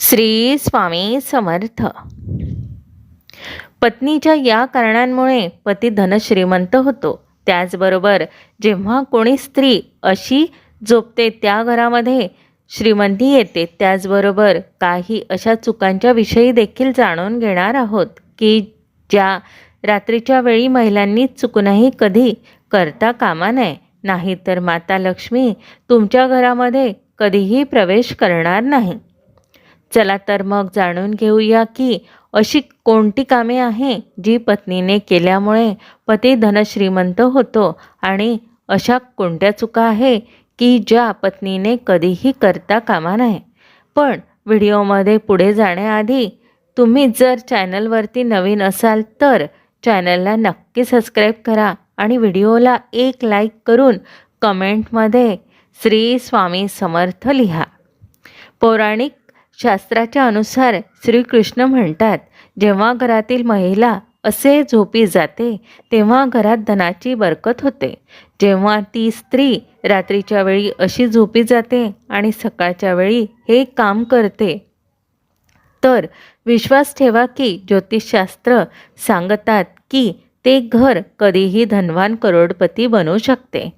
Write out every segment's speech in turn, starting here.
श्री स्वामी समर्थ. पत्नीच्या या कारणांमुळे पती धनश्रीमंत होतो. त्याचबरोबर जेव्हा कोणी स्त्री अशी झोपते त्या घरामध्ये श्रीमंती येते. त्याचबरोबर काही अशा चुकांच्या विषयी देखील जाणून घेणार आहोत की ज्या रात्रीच्या वेळी महिलांनी चुकूनही कधी करता कामा नये. नाहीतर माता लक्ष्मी तुमच्या घरामध्ये कधीही प्रवेश करणार नाही. चला तर मग जाणून घेऊया की अशी कोणती कामे आहे जी पत्नीने केल्यामुळे पती धनश्रीमंत होतो आणि अशा कोणत्या चुका आहे की ज्या पत्नीने कधीही करता कामा नये. पण व्हिडिओमध्ये पुढे जाण्याआधी तुम्ही जर चॅनलवरती नवीन असाल तर चॅनलला नक्की सबस्क्राईब करा आणि व्हिडिओला एक लाईक करून कमेंटमध्ये श्री स्वामी समर्थ लिहा. पौराणिक शास्त्राच्या अनुसार श्रीकृष्ण म्हणतात जेव्हा घरातील महिला असे झोपी जाते तेव्हा घरात धनाची बरकत होते. जेव्हा ती स्त्री रात्रीच्या वेळी अशी झोपी जाते आणि सकाळच्या वेळी हे काम करते. तर विश्वास ठेवा की ज्योतिषशास्त्र सांगतात की ते घर कधीही धनवान करोडपती बनू शकते.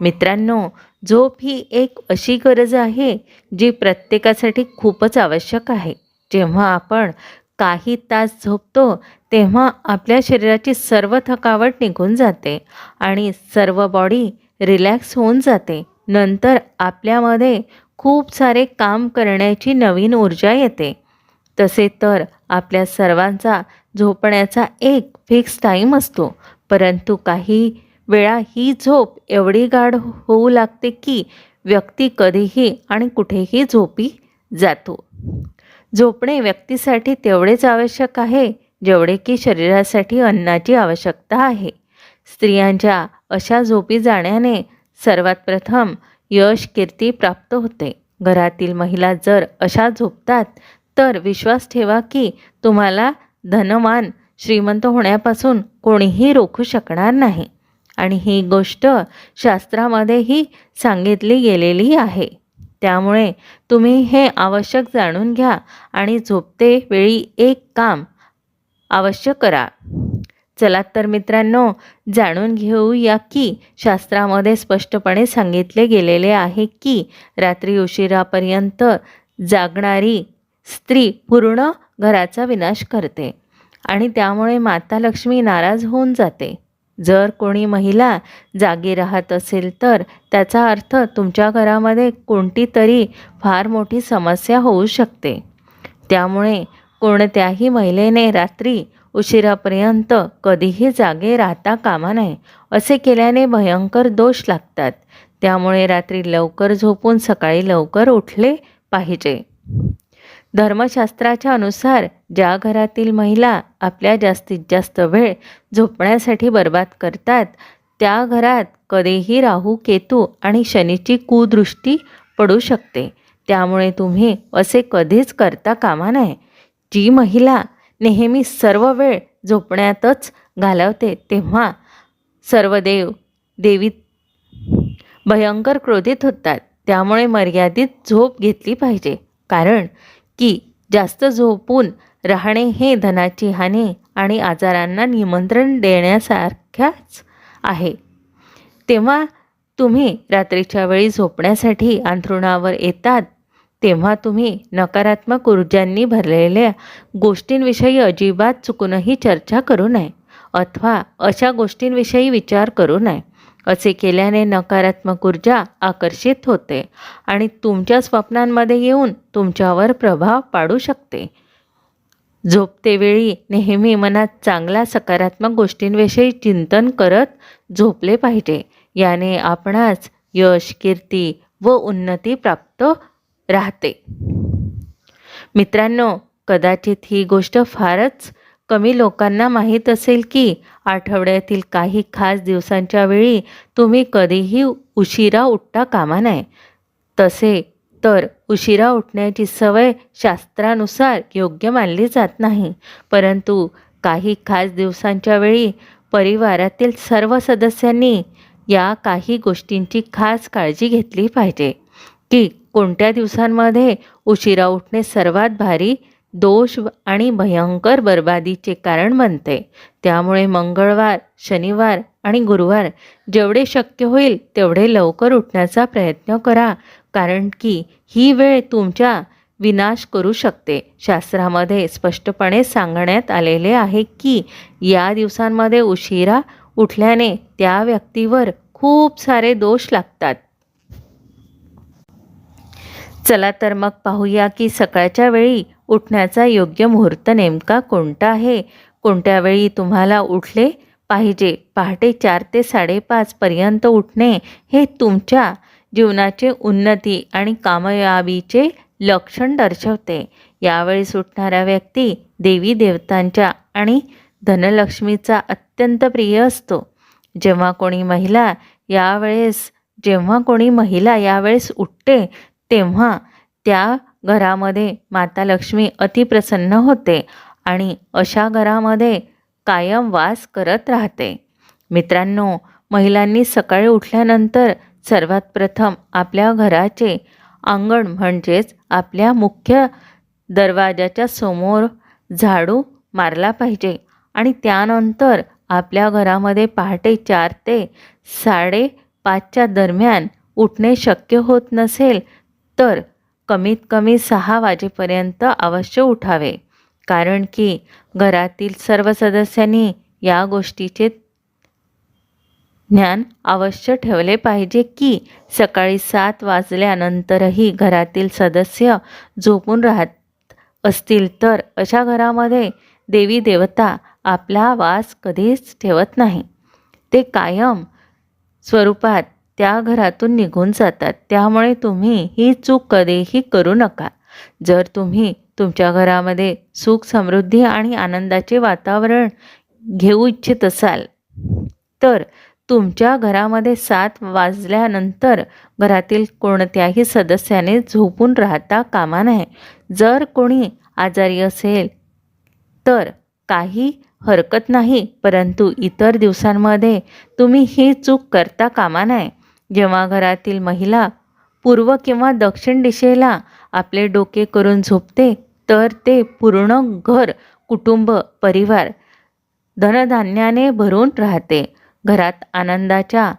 मित्रांनो झोप ही एक अशी गरज आहे जी प्रत्येकासाठी खूपच आवश्यक आहे. जेव्हा आपण काही तास झोपतो तेव्हा आपल्या शरीराची सर्व थकावट निघून जाते आणि सर्व बॉडी रिलॅक्स होऊन जाते. नंतर आपल्यामध्ये खूप सारे काम करण्याची नवीन ऊर्जा येते. तसे तर आपल्या सर्वांचा झोपण्याचा एक फिक्स टाईम असतो परंतु काही वेळा ही झोप एवढी गाढ हो- होऊ लागते की व्यक्ती कधीही आणि कुठेही झोपी जातो. झोपणे व्यक्तीसाठी तेवढेच आवश्यक आहे जेवढे की शरीरासाठी अन्नाची आवश्यकता आहे. स्त्रियांच्या अशा झोपी जाण्याने सर्वात प्रथम यश कीर्ती प्राप्त होते. घरातील महिला जर अशा झोपतात तर विश्वास ठेवा की तुम्हाला धनवान श्रीमंत होण्यापासून कोणीही रोखू शकणार नाही. आणि ही गोष्ट शास्त्रामध्येही सांगितली गेलेली आहे. त्यामुळे तुम्ही हे आवश्यक जाणून घ्या आणि झोपते वेळी एक काम अवश्य करा. चला तर मित्रांनो जाणून घेऊया की शास्त्रामध्ये स्पष्टपणे सांगितले गेलेले आहे की रात्री उशिरापर्यंत जागणारी स्त्री पूर्ण घराचा विनाश करते आणि त्यामुळे माता लक्ष्मी नाराज होऊन जाते. जर कोणी महिला जागी राहत असेल तर त्याचा अर्थ तुमच्या घरामध्ये कोणती तरी फार मोठी समस्या होऊ शकते. त्यामुळे कोणत्याही महिलेने रात्री उशिरापर्यंत कधीही जागे राहता कामा नये असे केल्याने भयंकर दोष लागतात. त्यामुळे रात्री लवकर झोपून सकाळी लवकर उठले पाहिजे. धर्मशास्त्राच्या अनुसार ज्या घरातील महिला आपल्या जास्तीत जास्त वेळ झोपण्यासाठी बर्बाद करतात त्या घरात कधीही राहू केतू आणि शनीची कुदृष्टी पडू शकते. त्यामुळे तुम्ही असे कधीच करता कामा नये. जी महिला नेहमी सर्व वेळ झोपण्यातच घालवते तेव्हा सर्व देव देवी भयंकर क्रोधित होतात. त्यामुळे मर्यादित झोप घेतली पाहिजे. कारण की जास्त झोपून राहणे हे धनाची हानी आणि आजारांना निमंत्रण देण्यासारख्याच आहे. तेव्हा तुम्ही रात्रीच्या वेळी झोपण्यासाठी अंथरुणावर येतात तेव्हा तुम्ही नकारात्मक ऊर्जांनी भरलेल्या गोष्टींविषयी अजिबात चुकूनही चर्चा करू नये अथवा अशा गोष्टींविषयी विचार करू नये. असे केल्याने नकारात्मक ऊर्जा आकर्षित होते आणि तुमच्या स्वप्नांमध्ये येऊन तुमच्यावर प्रभाव पाडू शकते. झोपतेवेळी नेहमी मनात चांगल्या सकारात्मक गोष्टींविषयी चिंतन करत झोपले पाहिजे. याने आपणास यश कीर्ती व उन्नती प्राप्त राहते. मित्रांनो कदाचित ही गोष्ट फारच कमी लोकांना माहीत असेल की आठवड्यातील काही खास दिवसांच्या वेळी तुम्ही कधीही उशिरा उठता कामा नये. तसे तर उशिरा उठण्याची सवय शास्त्रानुसार योग्य मानली जात नाही. परंतु काही खास दिवसांच्या वेळी परिवारातील सर्व सदस्यांनी या काही गोष्टींची खास काळजी घेतली पाहिजे की कोणत्या दिवसांमध्ये उशिरा उठणे सर्वात भारी दोष आणि भयंकर बर्बादीचे कारण बनते. त्यामुळे मंगळवार शनिवार आणि गुरुवार जेवढे शक्य होईल तेवढे लवकर उठण्याचा प्रयत्न करा कारण की ही वेळ तुमच्या विनाश करू शकते. शास्त्रामध्ये स्पष्टपणे सांगण्यात आलेले आहे की या दिवसांमध्ये उशिरा उठल्याने त्या व्यक्तीवर खूप सारे दोष लागतात. चला तर मग पाहूया की सकाळच्या वेळी उठण्याचा योग्य मुहूर्त नेमका कोणता आहे? कोणत्या वेळी तुम्हाला उठले पाहिजे? पहाटे चार ते साडेपाचपर्यंत उठणे हे तुमच्या जीवनाचे उन्नती आणि कामयाबीचे लक्षण दर्शवते. यावेळी सुटणारा व्यक्ती देवी देवतांच्या आणि धनलक्ष्मीचा अत्यंत प्रिय असतो. जेव्हा कोणी महिला यावेळेस जेव्हा कोणी महिला यावेळेस उठते तेव्हा त्या घरामध्ये माता लक्ष्मी अतिप्रसन्न होते आणि अशा घरामध्ये कायम वास करत राहते. मित्रांनो महिलांनी सकाळी उठल्यानंतर सर्वात प्रथम आपल्या घराचे अंगण म्हणजेच आपल्या मुख्य दरवाजाच्या समोर झाडू मारला पाहिजे आणि त्यानंतर आपल्या घरामध्ये पहाटे चार ते साडेपाचच्या दरम्यान उठणे शक्य होत नसेल तर कमीत कमी सहा वाजेपर्यंत अवश्य उठावे. कारण की घरातील सर्व सदस्यांनी या गोष्टीचे ज्ञान अवश्य ठेवले पाहिजे की सकाळी सात वाजल्यानंतरही घरातील सदस्य झोपून राहत असतील तर अशा घरामध्ये देवी देवता आपला वास कधीच ठेवत नाही. ते कायम स्वरूपात त्या घरातून निघून जातात. त्यामुळे तुम्ही ही चूक कधीही करू नका. जर तुम्ही तुमच्या घरामध्ये सुख समृद्धी आणि आनंदाचे वातावरण घेऊ इच्छित असाल तर तुमच्या घरामध्ये सात वाजल्यानंतर घरातील कोणत्याही सदस्याने झोपून राहता कामा नये. जर कोणी आजारी असेल तर काही हरकत नाही परंतु इतर दिवसांमध्ये तुम्ही ही चूक करता कामा नये. जेव्हा घरातील महिला पूर्व किंवा दक्षिण दिशेला आपले डोके करून झोपते तर ते पूर्ण घर कुटुंब परिवार धनधान्याने भरून राहते. घरात आनंदाच्या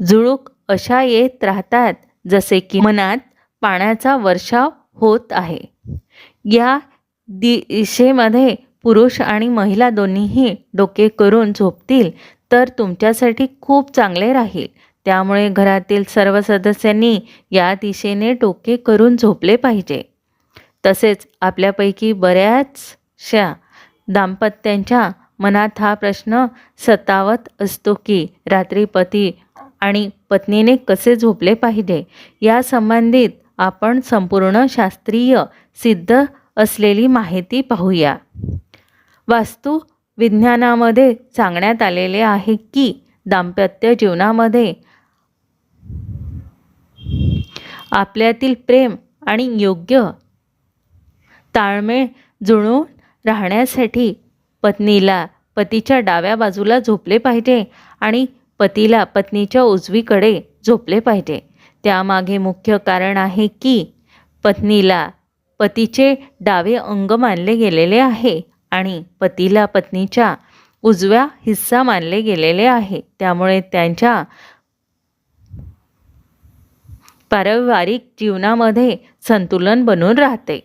जुळूक अशा येत राहतात जसे की मनात पाण्याचा वर्षाव होत आहे. या दिशेमध्ये पुरुष आणि महिला दोन्हीही डोके करून झोपतील तर तुमच्यासाठी खूप चांगले राहील. त्यामुळे घरातील सर्व सदस्यांनी या दिशेने डोके करून झोपले पाहिजे. तसेच आपल्यापैकी बऱ्याचशा दाम्पत्यांच्या मनात हा प्रश्न सतावत असतो की रात्री पती आणि पत्नीने कसे झोपले पाहिजे? या संबंधित आपण संपूर्ण शास्त्रीय सिद्ध असलेली माहिती पाहूया. वास्तू विज्ञानामध्ये सांगण्यात आलेले आहे की दाम्पत्य जीवनामध्ये आपल्यातील प्रेम आणि योग्य ताळमेळ जुळून राहण्यासाठी पत्नीला पतीच्या डाव्या बाजूला झोपले पाहिजे आणि पतीला पत्नीच्या उजवीकडे झोपले पाहिजे. त्यामागे मुख्य कारण आहे की पत्नीला पतीचे डावे अंग मानले गेलेले आहे आणि पतीला पत्नीच्या उजव्या हिस्सा मानले गेलेले आहे. त्यामुळे त्यांच्या पारिवारिक जीवनामध्ये संतुलन बनून राहते.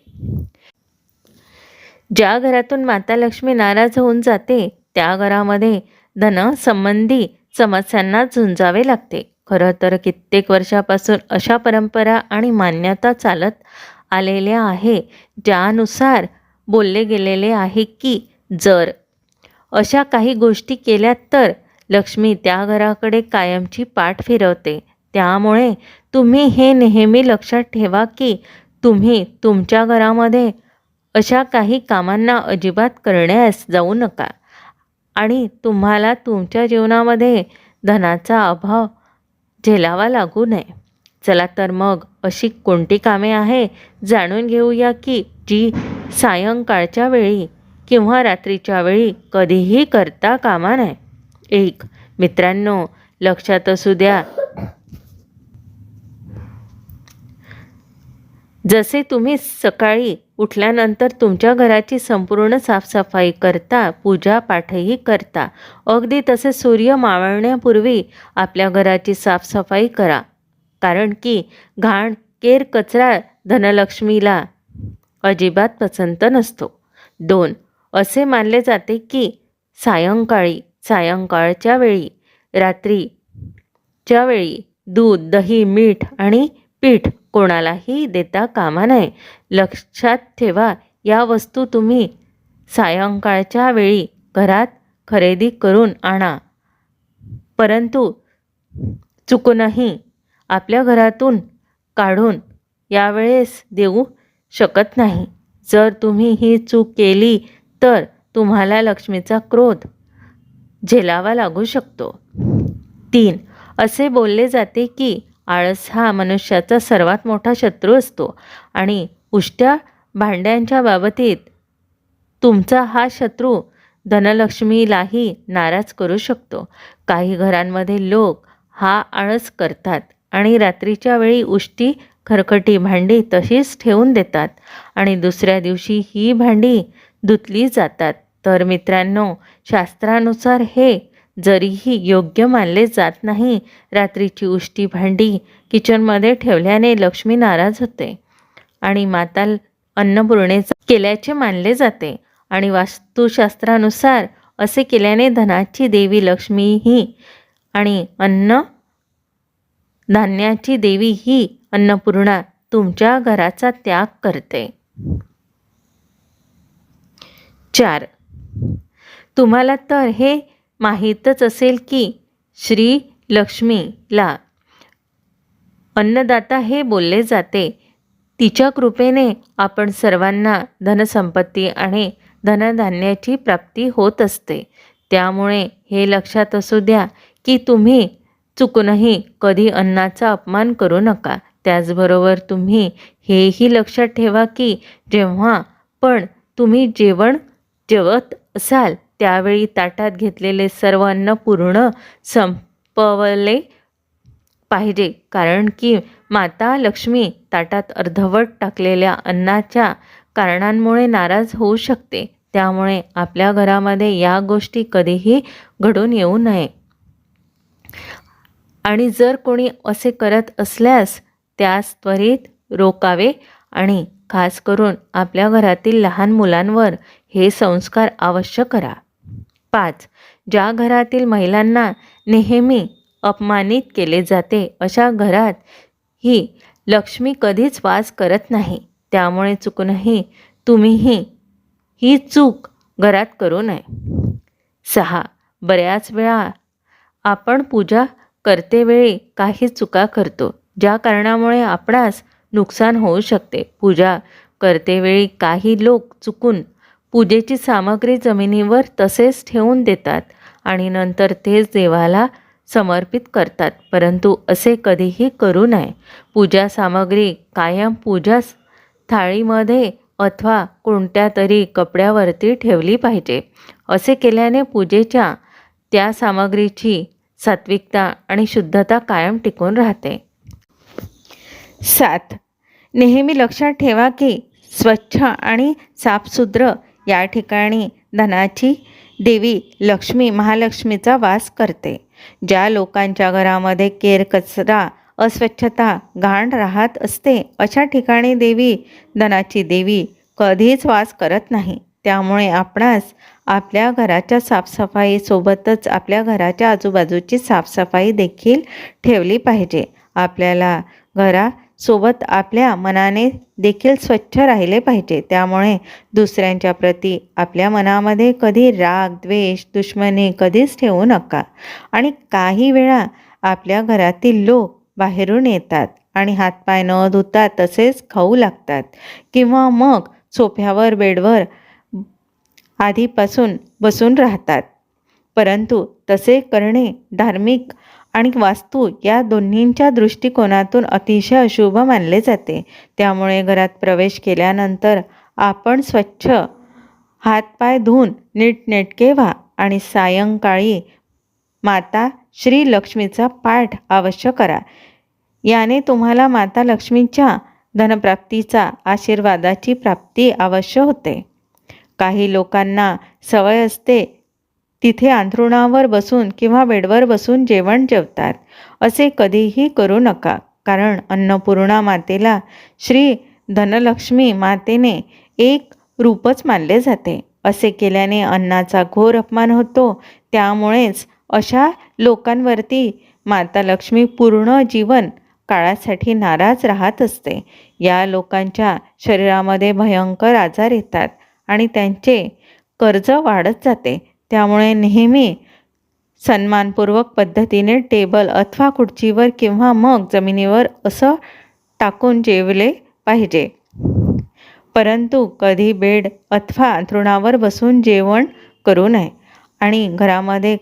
ज्या घरातून माता लक्ष्मी नाराज होऊन जाते त्या घरामध्ये धनसंबंधी समस्यांना झुंजावे लागते. खरं तर कित्येक वर्षापासून अशा परंपरा आणि मान्यता चालत आलेल्या आहे ज्यानुसार बोलले गेलेले आहे की जर अशा काही गोष्टी केल्या तर लक्ष्मी त्या घराकडे कायमची पाठ फिरवते. त्यामुळे तुम्ही हे नेहमी लक्षात ठेवा की तुम्ही तुमच्या घरामध्ये अशा काही कामांना अजिबात करण्यास जाऊ नका. आणि तुम्हाला तुमच्या जीवनामध्ये धनाचा अभाव झेलावा लागू नये. चला तर मग अशी कोणती कामे आहे जाणून घेऊया की जी सायंकाळच्या वेळी किंवा रात्रीच्या वेळी कधीही करता कामा नये. एक मित्रांनो लक्षात असू द्या जसे तुम्ही सकाळी उठल्यानंतर तुमच्या घराची संपूर्ण साफसफाई करता पूजापाठही करता अगदी तसे सूर्य मावळण्यापूर्वी आपल्या घराची साफसफाई करा. कारण की घाण केर कचरा धनलक्ष्मीला अजिबात पसंत नसतो. दोन असे मानले जाते की सायंकाळी सायंकाळच्या वेळी रात्रीच्या वेळी दूध दही मीठ आणि पीठ कोणालाही देता कामा नये. लक्षात ठेवा या वस्तू तुम्ही सायंकाळच्या वेळी घरात खरेदी करून आणा. परंतु चुकूनही आपल्या घरातून काढून यावेळेस देऊ शकत नाही. जर तुम्ही ही चूक केली तर तुम्हाला लक्ष्मीचा क्रोध झेलावा लागू शकतो. तीन असे बोलले जाते की आळस हा मनुष्याचा सर्वात मोठा शत्रू असतो. आणि उष्ट्या भांड्यांच्या बाबतीत तुमचा हा शत्रू धनलक्ष्मीलाही नाराज करू शकतो. काही घरांमध्ये लोक हा आळस करतात आणि रात्रीच्या वेळी उष्टी खरकटी भांडी तशीच ठेवून देतात आणि दुसऱ्या दिवशी ही भांडी धुतली जातात. तर मित्रांनो शास्त्रानुसार हे जरीही योग्य मानले जात नाही रात्रीची उष्टी भांडी किचनमध्ये ठेवल्याने लक्ष्मी नाराज होते आणि माता अन्नपूर्णे केल्याचे मानले जाते आणि वास्तुशास्त्रानुसार असे केल्याने धनाची देवी लक्ष्मी ही आणि अन्न धान्याची देवी ही अन्नपूर्णा तुमच्या घराचा त्याग करते. चार. तुम्हाला तर हे माहीतच असेल की श्री लक्ष्मीला अन्नदाता हे बोलले जाते. तिच्या कृपेने आपण सर्वांना धनसंपत्ती आणि धनधान्याची प्राप्ती होत असते. त्यामुळे हे लक्षात असू द्या की तुम्ही चुकूनही कधी अन्नाचा अपमान करू नका. त्याचबरोबर तुम्ही हेही लक्षात ठेवा की जेव्हा पण तुम्ही जेवण जेवत असाल त्यावेळी ताटात घेतलेले सर्व अन्न पूर्ण संपवले पाहिजे. कारण की माता लक्ष्मी ताटात अर्धवट टाकलेल्या अन्नाच्या कारणांमुळे नाराज होऊ शकते. त्यामुळे आपल्या घरामध्ये या गोष्टी कधीही घडून येऊ नये. आणि जर कोणी असे करत असल्यास त्यास त्वरित रोकावे आणि खास करून आपल्या घरातील लहान मुलांवर हे संस्कार अवश्य करा. पाच. ज्या घरातील महिलांना नेहमी अपमानित केले जाते अशा घरात ही लक्ष्मी कधीच वास करत नाही. त्यामुळे चुकूनही तुम्हीही ही चूक घरात करू नये. सहा. बऱ्याच वेळा आपण पूजा करतेवेळी काही चुका करतो ज्या कारणामुळे आपणास नुकसान होऊ शकते. पूजा करतेवेळी काही लोक चुकून पूजेची सामग्री जमिनीवर तसेच ठेवून देतात आणि नंतर तेच देवाला समर्पित करतात. परंतु असे कधीही करू नये. पूजा सामग्री कायम पूजा थाळीमध्ये अथवा कोणत्या तरी कपड्यावरती ठेवली पाहिजे. असे केल्याने पूजेच्या त्या सामग्रीची सात्विकता आणि शुद्धता कायम टिकून राहते. सात. नेहमी लक्षात ठेवा की स्वच्छ आणि साफसुद्र या ठिकाणी धनाची देवी लक्ष्मी महालक्ष्मीचा वास करते. ज्या लोकांच्या घरामध्ये केर कचरा अस्वच्छता घाण राहत असते अशा ठिकाणी देवी धनाची देवी कधीच वास करत नाही. त्यामुळे आपणास आपल्या घराच्या साफसफाईसोबतच आपल्या घराच्या आजूबाजूची साफसफाई देखील ठेवली पाहिजे. आपल्याला घरा सोबत आपल्या मनाने देखील स्वच्छ राहिले पाहिजे. त्यामुळे दुसऱ्यांच्या प्रती आपल्या मनामध्ये कधी राग द्वेष दुश्मनी कधीच ठेवू नका. आणि काही वेळा आपल्या घरातील लोक बाहेरून येतात आणि हातपाय न धुता तसेच खाऊ लागतात. किंवा मग सोफ्यावर बेडवर आधीपासून बसून राहतात. परंतु तसे करणे धार्मिक आणि वास्तू या दोन्हींच्या दृष्टिकोनातून अतिशय अशुभ मानले जाते. त्यामुळे घरात प्रवेश केल्यानंतर आपण स्वच्छ हातपाय धुवून नीटनेटके व्हा आणि सायंकाळी माता श्री लक्ष्मीचा पाठ अवश्य करा. याने तुम्हाला माता लक्ष्मीच्या धनप्राप्तीचा आशीर्वादाची प्राप्ती अवश्य होते. काही लोकांना सवय असते तिथे अंथरुणावर बसून किंवा बेडवर बसून जेवण जेवतात. असे कधीही करू नका कारण अन्नपूर्णा मातेला श्री धनलक्ष्मी मातेने एक रूपच मानले जाते. असे केल्याने अन्नाचा घोर अपमान होतो. त्यामुळेच अशा लोकांवरती माता लक्ष्मी पूर्ण जीवन काळासाठी नाराज राहत असते. या लोकांच्या शरीरामध्ये भयंकर आजार येतात आणि त्यांचे कर्ज वाढत जाते. त्यामुळे नेहमी सन्मानपूर्वक पद्धतीने टेबल अथवा खुर्चीवर किंवा मग जमिनीवर असं टाकून जेवले पाहिजे. परंतु कधी बेड अथवा अंथरुणावर बसून जेवण करू नये आणि घरामध्ये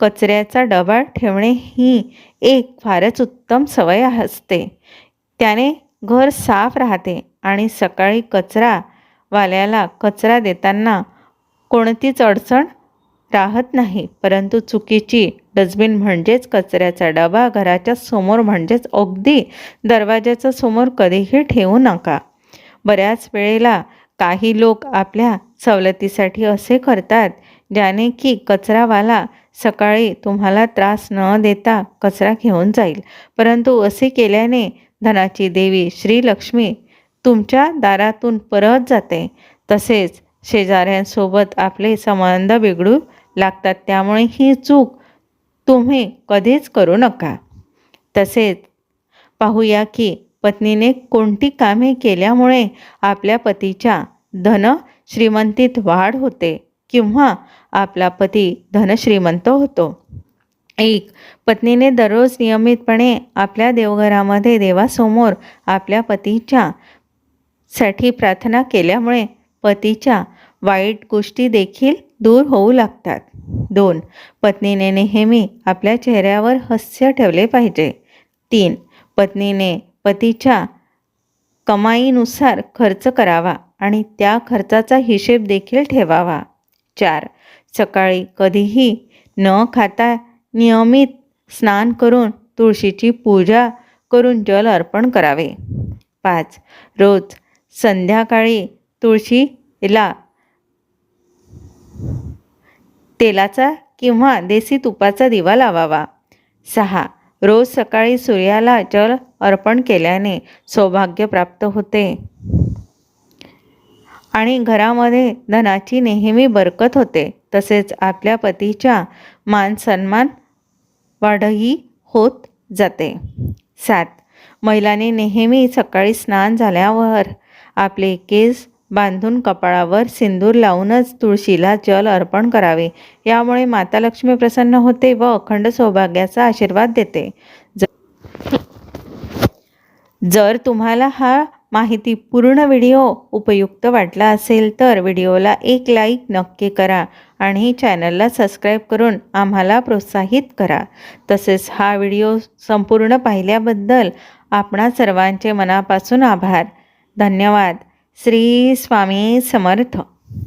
कचऱ्याचा डबा ठेवणे ही एक फारच उत्तम सवय असते. त्याने घर साफ राहते आणि सकाळी कचरावाल्याला कचरा देताना कोणतीच अडचण राहत नाही. परंतु चुकीची डस्टबिन म्हणजेच कचऱ्याचा डबा घराच्या समोर म्हणजेच अगदी दरवाजाच्या समोर कधीही ठेवू नका. बऱ्याच वेळेला काही लोक आपल्या सवलतीसाठी असे करतात ज्याने की कचरावाला सकाळी तुम्हाला त्रास न देता कचरा घेऊन जाईल. परंतु असे केल्याने धनाची देवी श्रीलक्ष्मी तुमच्या दारातून परत जाते. तसेच शेजाऱ्यांसोबत आपले संबंध बिघडू लागतात. त्यामुळे ही चूक तुम्ही कधीच करू नका. तसेच पाहूया की पत्नीने कोणती कामे केल्यामुळे आपल्या पतीच्या धन श्रीमंतीत वाढ होते किंवा आपला पती धनश्रीमंत होतो. एक पत्नीने दररोज नियमितपणे आपल्या देवघरामध्ये देवासमोर आपल्या पतीच्या साठी प्रार्थना केल्यामुळे पतीच्या वाईट गोष्टी देखील दूर होऊ लागतात. दोन पत्नीने नेहमी आपल्या चेहऱ्यावर हास्य ठेवले पाहिजे. तीन पत्नीने पतीच्या कमाईनुसार खर्च करावा आणि त्या खर्चाचा हिशेब देखील ठेवावा. चार सकाळी कधीही न खाता नियमित स्नान करून तुळशीची पूजा करून जल अर्पण करावे. पाच रोज संध्याकाळी तुळशीला तेलाचा किंवा देसी तुपाचा दिवा लावावा. सहा. रोज सकाळी सूर्याला जल अर्पण केल्याने सौभाग्य प्राप्त होते. आणि घरामध्ये धनाची नेहमी बरकत होते. तसेच आपल्या पतीच्या मान सन्मान वाढही होत जाते. सात. महिलांनी नेहमी सकाळी स्नान झाल्यावर आपले केस बांधून कपाळावर सिंदूर लावूनच तुळशीला जल अर्पण करावे. यामुळे माता लक्ष्मी प्रसन्न होते व अखंड सौभाग्याचा आशीर्वाद देते. जर तुम्हाला हा माहिती पूर्ण व्हिडिओ उपयुक्त वाटला असेल तर व्हिडिओला एक लाईक नक्की करा आणि चॅनलला सबस्क्राईब करून आम्हाला प्रोत्साहित करा. तसेच हा व्हिडिओ संपूर्ण पाहिल्याबद्दल आपणा सर्वांचे मनापासून आभार. धन्यवाद. श्री स्वामी समर्थ.